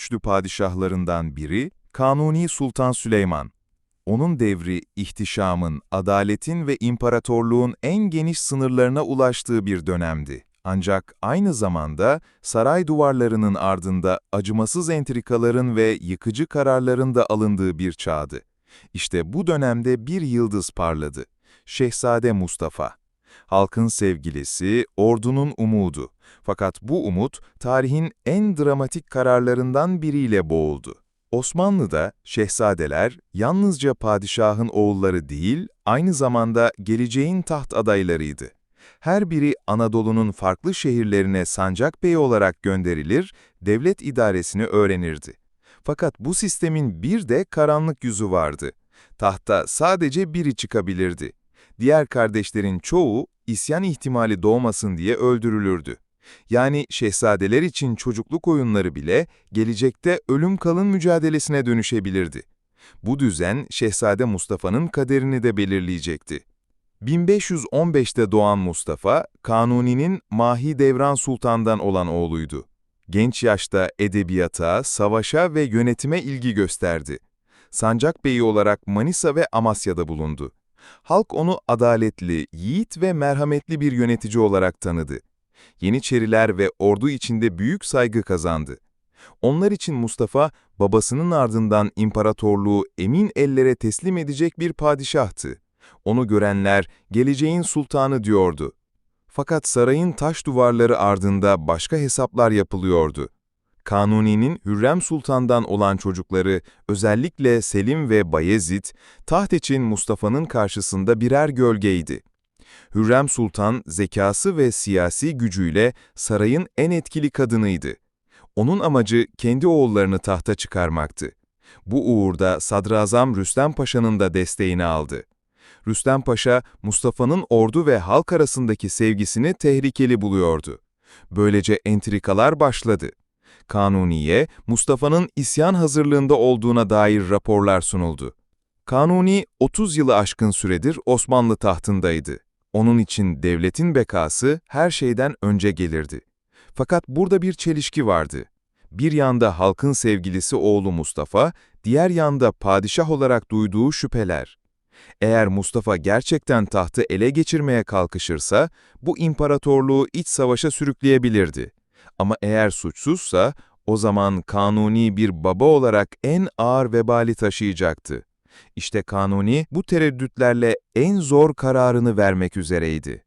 güçlü padişahlarından biri Kanuni Sultan Süleyman. Onun devri ihtişamın, adaletin ve imparatorluğun en geniş sınırlarına ulaştığı bir dönemdi. Ancak aynı zamanda saray duvarlarının ardında acımasız entrikaların ve yıkıcı kararların da alındığı bir çağdı. İşte bu dönemde bir yıldız parladı. Şehzade Mustafa. Halkın sevgilisi, ordunun umudu. Fakat bu umut, tarihin en dramatik kararlarından biriyle boğuldu. Osmanlı'da şehzadeler yalnızca padişahın oğulları değil, aynı zamanda geleceğin taht adaylarıydı. Her biri Anadolu'nun farklı şehirlerine sancak beyi olarak gönderilir, devlet idaresini öğrenirdi. Fakat bu sistemin bir de karanlık yüzü vardı. Tahta sadece biri çıkabilirdi. Diğer kardeşlerin çoğu isyan ihtimali doğmasın diye öldürülürdü. Yani şehzadeler için çocukluk oyunları bile gelecekte ölüm kalın mücadelesine dönüşebilirdi. Bu düzen Şehzade Mustafa'nın kaderini de belirleyecekti. 1515'te doğan Mustafa, Kanuni'nin Mahidevran Sultan'dan olan oğluydu. Genç yaşta edebiyata, savaşa ve yönetime ilgi gösterdi. Sancak Beyi olarak Manisa ve Amasya'da bulundu. Halk onu adaletli, yiğit ve merhametli bir yönetici olarak tanıdı. Yeniçeriler ve ordu içinde büyük saygı kazandı. Onlar için Mustafa, babasının ardından imparatorluğu emin ellere teslim edecek bir padişahtı. Onu görenler, geleceğin sultanı diyordu. Fakat sarayın taş duvarları ardında başka hesaplar yapılıyordu. Kanuni'nin Hürrem Sultan'dan olan çocukları, özellikle Selim ve Bayezid, taht için Mustafa'nın karşısında birer gölgeydi. Hürrem Sultan, zekası ve siyasi gücüyle sarayın en etkili kadınıydı. Onun amacı kendi oğullarını tahta çıkarmaktı. Bu uğurda Sadrazam Rüstem Paşa'nın da desteğini aldı. Rüstem Paşa, Mustafa'nın ordu ve halk arasındaki sevgisini tehlikeli buluyordu. Böylece entrikalar başladı. Kanuni'ye, Mustafa'nın isyan hazırlığında olduğuna dair raporlar sunuldu. Kanuni, 30 yılı aşkın süredir Osmanlı tahtındaydı. Onun için devletin bekası her şeyden önce gelirdi. Fakat burada bir çelişki vardı. Bir yanda halkın sevgilisi oğlu Mustafa, diğer yanda padişah olarak duyduğu şüpheler. Eğer Mustafa gerçekten tahtı ele geçirmeye kalkışırsa, bu imparatorluğu iç savaşa sürükleyebilirdi. Ama eğer suçsuzsa, o zaman Kanuni bir baba olarak en ağır vebali taşıyacaktı. İşte Kanuni bu tereddütlerle en zor kararını vermek üzereydi.